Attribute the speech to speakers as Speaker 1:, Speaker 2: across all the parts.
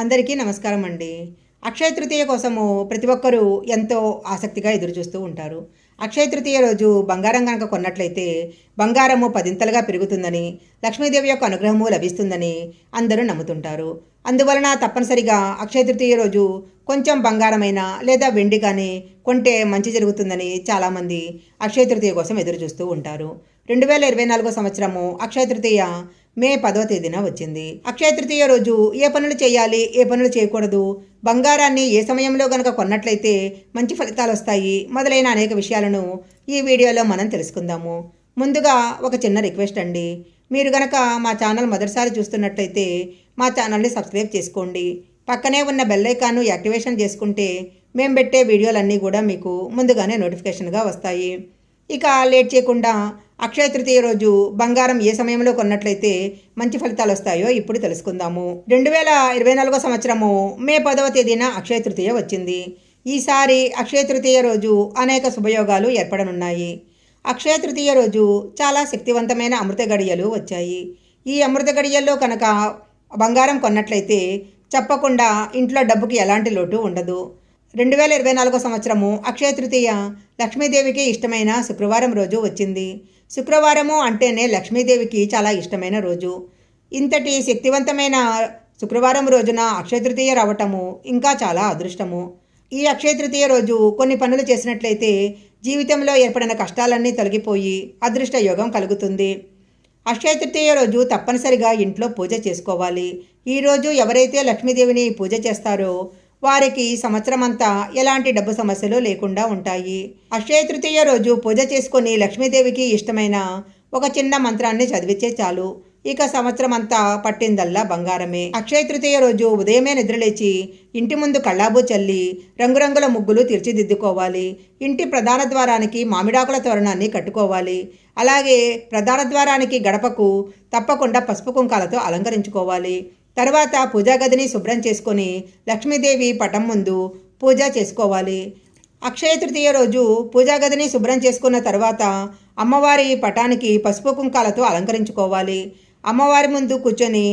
Speaker 1: అందరికీ నమస్కారం అండి. అక్షయ తృతీయ కోసము ప్రతి ఒక్కరూ ఎంతో ఆసక్తిగా ఎదురుచూస్తూ ఉంటారు. అక్షయ తృతీయ రోజు బంగారం కనుక కొన్నట్లయితే బంగారము పదింతలుగా పెరుగుతుందని లక్ష్మీదేవి యొక్క అనుగ్రహము లభిస్తుందని అందరూ నమ్ముతుంటారు. అందువలన తప్పనిసరిగా అక్షయ తృతీయ రోజు కొంచెం బంగారమైన లేదా వెండి కానీ కొంటే మంచి జరుగుతుందని చాలామంది అక్షయ తృతీయ కోసం ఎదురు చూస్తూ ఉంటారు. రెండు వేల ఇరవై నాలుగో సంవత్సరము అక్షయ తృతీయ మే పదో తేదీన వచ్చింది. అక్షయ తృతీయ రోజు ఏ పనులు చేయాలి ఏ పనులు చేయకూడదు బంగారాన్ని ఏ సమయంలో గనక కొన్నట్లయితే మంచి ఫలితాలు వస్తాయి మొదలైన అనేక విషయాలను ఈ వీడియోలో మనం తెలుసుకుందాము. ముందుగా ఒక చిన్న రిక్వెస్ట్ అండి. మీరు గనక మా ఛానల్ మొదటిసారి చూస్తున్నట్లయితే మా ఛానల్ని సబ్స్క్రైబ్ చేసుకోండి. పక్కనే ఉన్న బెల్ ఐకాన్ను యాక్టివేషన్ చేసుకుంటే మేము పెట్టే వీడియోలన్నీ కూడా మీకు ముందుగానే నోటిఫికేషన్గా వస్తాయి. ఇక లేట్ చేయకుండా అక్షయ తృతీయ రోజు బంగారం ఏ సమయంలో కొన్నట్లయితే మంచి ఫలితాలు వస్తాయో ఇప్పుడు తెలుసుకుందాము. రెండు వేల ఇరవై నాలుగో సంవత్సరము మే పదవ తేదీన అక్షయ తృతీయ వచ్చింది. ఈసారి అక్షయ తృతీయ రోజు అనేక శుభయోగాలు ఏర్పడనున్నాయి. అక్షయ తృతీయ రోజు చాలా శక్తివంతమైన అమృత గడియలు వచ్చాయి. ఈ అమృత గడియల్లో కనుక బంగారం కొన్నట్లయితే చెప్పకుండా ఇంట్లో డబ్బుకి ఎలాంటి లోటు ఉండదు. రెండు వేల ఇరవై నాలుగో సంవత్సరము అక్షయ తృతీయ లక్ష్మీదేవికి ఇష్టమైన శుక్రవారం రోజు వచ్చింది. శుక్రవారము అంటేనే లక్ష్మీదేవికి చాలా ఇష్టమైన రోజు. ఇంతటి శక్తివంతమైన శుక్రవారం రోజున అక్షయ తృతీయ రావటము ఇంకా చాలా అదృష్టము. ఈ అక్షయ తృతీయ రోజు కొన్ని పనులు చేసినట్లయితే జీవితంలో ఏర్పడిన కష్టాలన్నీ తొలగిపోయి అదృష్ట యోగం కలుగుతుంది. అక్షయ తృతీయ రోజు తప్పనిసరిగా ఇంట్లో పూజ చేసుకోవాలి. ఈరోజు ఎవరైతే లక్ష్మీదేవిని పూజ చేస్తారో వారికి సంవత్సరం అంతా ఎలాంటి డబ్బు సమస్యలు లేకుండా ఉంటాయి. అక్షయ తృతీయ రోజు పూజ చేసుకుని లక్ష్మీదేవికి ఇష్టమైన ఒక చిన్న మంత్రాన్ని చదివితే చాలు. ఇక సంవత్సరం అంతా పట్టిందల్లా బంగారమే. అక్షయ తృతీయ రోజు ఉదయమే నిద్రలేచి ఇంటి ముందు కళ్ళాబు చల్లి రంగురంగుల ముగ్గులు తీర్చిదిద్దుకోవాలి. ఇంటి ప్రధాన ద్వారానికి మామిడాకుల తోరణాన్ని కట్టుకోవాలి. అలాగే ప్రధాన ద్వారానికి గడపకు తప్పకుండా పసుపు కుంకాలతో అలంకరించుకోవాలి. తర్వాత పూజాగదిని శుభ్రం చేసుకొని లక్ష్మీదేవి పటం ముందు పూజ చేసుకోవాలి. అక్షయ తృతీయ రోజు పూజా గదిని శుభ్రం చేసుకున్న తర్వాత అమ్మవారి పటానికి పసుపు కుంకాలతో అలంకరించుకోవాలి. అమ్మవారి ముందు కూర్చొని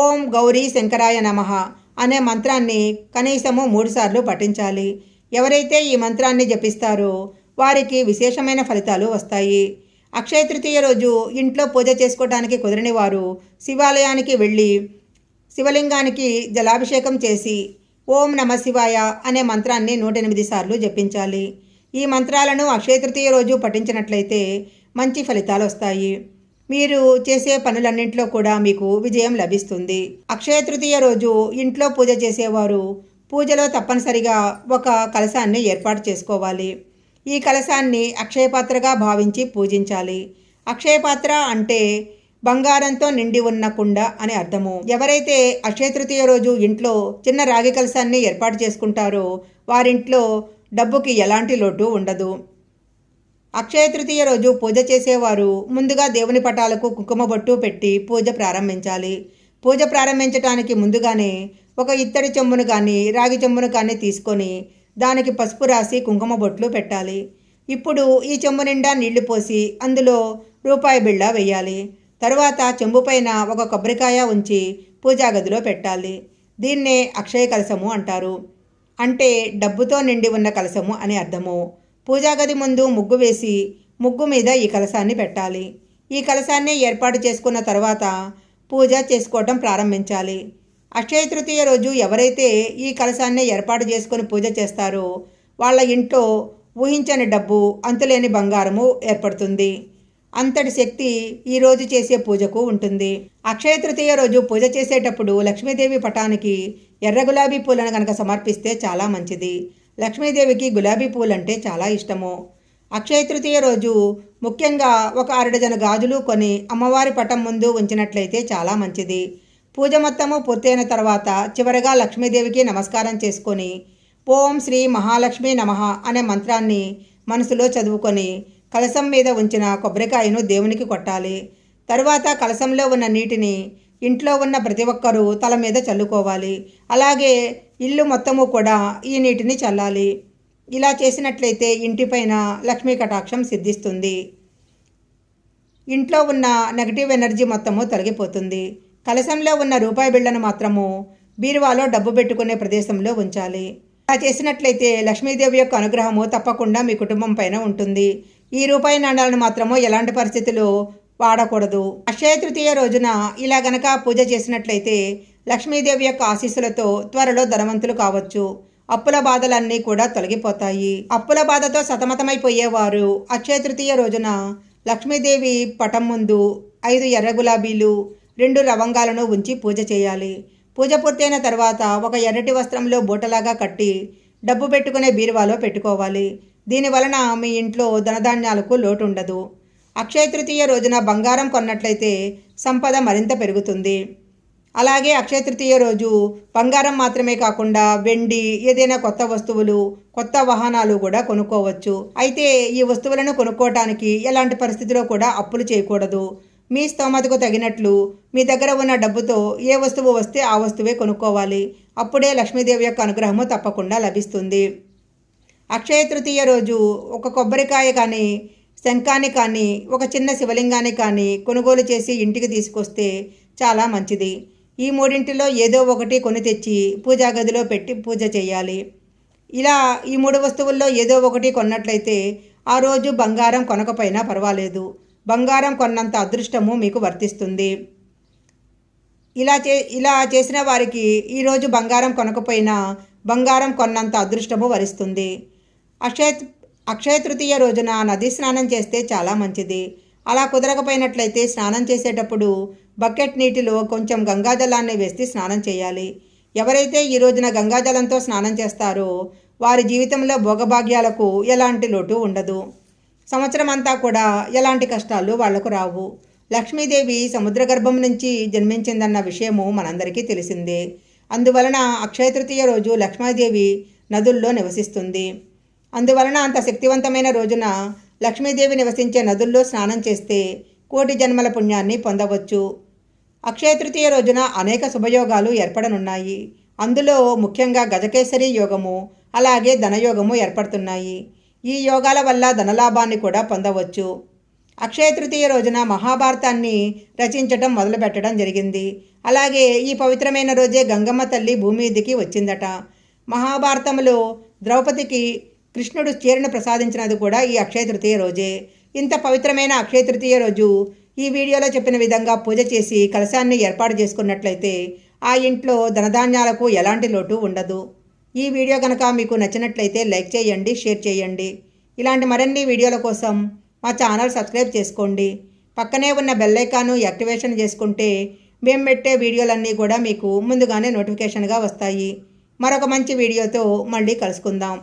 Speaker 1: ఓం గౌరీ శంకరాయ నమః అనే మంత్రాన్ని కనీసము మూడుసార్లు పఠించాలి. ఎవరైతే ఈ మంత్రాన్ని జపిస్తారో వారికి విశేషమైన ఫలితాలు వస్తాయి. అక్షయ తృతీయ రోజు ఇంట్లో పూజ చేసుకోవడానికి కుదరని వారు శివాలయానికి వెళ్ళి శివలింగానికి జలాభిషేకం చేసి ఓం నమ శివాయ అనే మంత్రాన్ని నూట ఎనిమిది సార్లు జపించాలి. ఈ మంత్రాలను అక్షయ తృతీయ రోజు పఠించినట్లయితే మంచి ఫలితాలు వస్తాయి. మీరు చేసే పనులన్నింటిలో కూడా మీకు విజయం లభిస్తుంది. అక్షయ తృతీయ రోజు ఇంట్లో పూజ చేసేవారు పూజలో తప్పనిసరిగా ఒక కలశాన్ని ఏర్పాటు చేసుకోవాలి. ఈ కలశాన్ని అక్షయపాత్రగా భావించి పూజించాలి. అక్షయపాత్ర అంటే బంగారంతో నిండి ఉన్న కుండ అని అర్థము. ఎవరైతే అక్షయ తృతీయ రోజు ఇంట్లో చిన్న రాగి కలశాన్ని ఏర్పాటు చేసుకుంటారో వారింట్లో డబ్బుకి ఎలాంటి లోటు ఉండదు. అక్షయ తృతీయ రోజు పూజ చేసేవారు ముందుగా దేవుని పటాలకు కుంకుమ బొట్టు పెట్టి పూజ ప్రారంభించాలి. పూజ ప్రారంభించడానికి ముందుగానే ఒక ఇత్తడి చెంబును కానీ రాగి చెంబును కానీ తీసుకొని దానికి పసుపు రాసి కుంకుమ బొట్లు పెట్టాలి. ఇప్పుడు ఈ చెంబు నిండా నీళ్ళు పోసి అందులో రూపాయి బిళ్ళ వేయాలి. తరువాత చెంబు పైన ఒక కొబ్బరికాయ ఉంచి పూజా గదిలో పెట్టాలి. దీన్నే అక్షయ కలసము అంటారు. అంటే డబ్బుతో నిండి ఉన్న కలశము అని అర్థము. పూజాగది ముందు ముగ్గు వేసి ముగ్గు మీద ఈ కలసాన్ని పెట్టాలి. ఈ కలసాన్ని ఏర్పాటు చేసుకున్న తర్వాత పూజ చేసుకోవటం ప్రారంభించాలి. అక్షయ తృతీయ రోజు ఎవరైతే ఈ కలశాన్ని ఏర్పాటు చేసుకొని పూజ చేస్తారో వాళ్ళ ఇంట్లో ఊహించని డబ్బు అంతులేని బంగారము ఏర్పడుతుంది. అంతటి శక్తి ఈరోజు చేసే పూజకు ఉంటుంది. అక్షయ తృతీయ రోజు పూజ చేసేటప్పుడు లక్ష్మీదేవి పటానికి ఎర్ర గులాబీ పూలను కనుక సమర్పిస్తే చాలా మంచిది. లక్ష్మీదేవికి గులాబీ పూలంటే చాలా ఇష్టము. అక్షయ తృతీయ రోజు ముఖ్యంగా ఒక అరడజన గాజులు కొని అమ్మవారి పటం ముందు ఉంచినట్లయితే చాలా మంచిది. పూజ మొత్తము పూర్తయిన తర్వాత చివరగా లక్ష్మీదేవికి నమస్కారం చేసుకొని ఓం శ్రీ మహాలక్ష్మి నమః అనే మంత్రాన్ని మనసులో చదువుకొని కలశం మీద ఉంచిన కొబ్బరికాయను దేవునికి కొట్టాలి. తరువాత కలశంలో ఉన్న నీటిని ఇంట్లో ఉన్న ప్రతి ఒక్కరూ తల మీద చల్లుకోవాలి. అలాగే ఇల్లు మొత్తము కూడా ఈ నీటిని చల్లాలి. ఇలా చేసినట్లయితే ఇంటిపైన లక్ష్మీ కటాక్షం సిద్ధిస్తుంది. ఇంట్లో ఉన్న నెగటివ్ ఎనర్జీ మొత్తము తొలగిపోతుంది. కలశంలో ఉన్న రూపాయి బిళ్ళను మాత్రము బీరువాలో డబ్బు పెట్టుకునే ప్రదేశంలో ఉంచాలి. అలా చేసినట్లయితే లక్ష్మీదేవి యొక్క అనుగ్రహము తప్పకుండా మీ కుటుంబం పైన ఉంటుంది. ఈ రూపాయి నాణాలను మాత్రము ఎలాంటి పరిస్థితులు వాడకూడదు. అక్షయ తృతీయ రోజున ఇలా గనక పూజ చేసినట్లయితే లక్ష్మీదేవి యొక్క ఆశీస్సులతో త్వరలో ధనవంతులు కావచ్చు. అప్పుల బాధలన్నీ కూడా తొలగిపోతాయి. అప్పుల బాధతో సతమతమైపోయేవారు అక్షయ తృతీయ రోజున లక్ష్మీదేవి పటం ముందు ఐదు ఎర్ర గులాబీలు రెండు లవంగాలను ఉంచి పూజ చేయాలి. పూజ పూర్తయిన తర్వాత ఒక ఎర్రటి వస్త్రంలో బూటలాగా కట్టి డబ్బు పెట్టుకునే బీరువాలో పెట్టుకోవాలి. దీని వలన మీ ఇంట్లో ధనధాన్యాలకు లోటు ఉండదు అక్షయ తృతీయ రోజున బంగారం కొన్నట్లయితే సంపద మరింత పెరుగుతుంది. అలాగే అక్షయ తృతీయ రోజు బంగారం మాత్రమే కాకుండా వెండి ఏదైనా కొత్త వస్తువులు కొత్త వాహనాలు కూడా కొనుక్కోవచ్చు. అయితే ఈ వస్తువులను కొనుక్కోవటానికి ఎలాంటి పరిస్థితిలో కూడా అప్పులు చేయకూడదు. మీ స్తోమతకు తగినట్లు మీ దగ్గర ఉన్న డబ్బుతో ఏ వస్తువు వస్తే ఆ వస్తువే కొనుక్కోవాలి. అప్పుడే లక్ష్మీదేవి యొక్క అనుగ్రహము తప్పకుండా లభిస్తుంది. అక్షయ తృతీయ రోజు ఒక కొబ్బరికాయ కానీ శంఖాన్ని కానీ ఒక చిన్న శివలింగాన్ని కానీ కొనుగోలు చేసి ఇంటికి తీసుకొస్తే చాలా మంచిది. ఈ మూడింటిలో ఏదో ఒకటి కొని తెచ్చి పూజా గదిలో పెట్టి పూజ చేయాలి. ఇలా ఈ మూడు వస్తువుల్లో ఏదో ఒకటి కొన్నట్లయితే ఆ రోజు బంగారం కొనకపోయినా పర్వాలేదు. బంగారం కొన్నంత అదృష్టము మీకు వర్తిస్తుంది. ఇలా చే ఇలా చేసిన వారికి ఈరోజు బంగారం కొనకపోయినా బంగారం కొన్నంత అదృష్టము వరిస్తుంది. అక్షయ అక్షయ తృతీయ రోజున నది స్నానం చేస్తే చాలా మంచిది. అలా కుదరకపోయినట్లయితే స్నానం చేసేటప్పుడు బకెట్ నీటిలో కొంచెం గంగాజలాన్ని వేసి స్నానం చేయాలి. ఎవరైతే ఈ రోజున గంగాజలంతో స్నానం చేస్తారో వారి జీవితంలో భోగభాగ్యాలకు ఎలాంటి లోటు ఉండదు. సంవత్సరం అంతా కూడా ఎలాంటి కష్టాలు వాళ్ళకు రావు. లక్ష్మీదేవి సముద్ర గర్భం నుంచి జన్మించిందన్న విషయము మనందరికీ తెలిసిందే. అందువలన అక్షయ తృతీయ రోజు లక్ష్మీదేవి నదుల్లో నివసిస్తుంది. అందువలన అంత శక్తివంతమైన రోజున లక్ష్మీదేవి నివసించే నదుల్లో స్నానం చేస్తే కోటి జన్మల పుణ్యాన్ని పొందవచ్చు. అక్షయ తృతీయ రోజున అనేక శుభయోగాలు ఏర్పడనున్నాయి. అందులో ముఖ్యంగా గజకేసరి యోగము అలాగే ధనయోగము ఏర్పడుతున్నాయి. ఈ యోగాల వల్ల ధనలాభాన్ని కూడా పొందవచ్చు. అక్షయ తృతీయ రోజున మహాభారతాన్ని రచించటం మొదలుపెట్టడం జరిగింది. అలాగే ఈ పవిత్రమైన రోజే గంగమ్మ తల్లి భూమిదికి వచ్చిందట. మహాభారతంలో ద్రౌపదికి కృష్ణుడు చీరను ప్రసాదించినది కూడా ఈ అక్షయ తృతీయ రోజే. ఇంత పవిత్రమైన అక్షయ తృతీయ రోజు ఈ వీడియోలో చెప్పిన విధంగా పూజ చేసి కలశాన్ని ఏర్పాటు చేసుకున్నట్లయితే ఆ ఇంట్లో ధనధాన్యాలకు ఎలాంటి లోటు ఉండదు. ఈ వీడియో కనుక మీకు నచ్చినట్లయితే లైక్ చేయండి షేర్ చేయండి. ఇలాంటి మరిన్ని వీడియోల కోసం మా ఛానల్ సబ్స్క్రైబ్ చేసుకోండి. పక్కనే ఉన్న బెల్లైకాను యాక్టివేషన్ చేసుకుంటే మేము పెట్టే వీడియోలన్నీ కూడా మీకు ముందుగానే నోటిఫికేషన్గా వస్తాయి. మరొక మంచి వీడియోతో మళ్ళీ కలుసుకుందాం.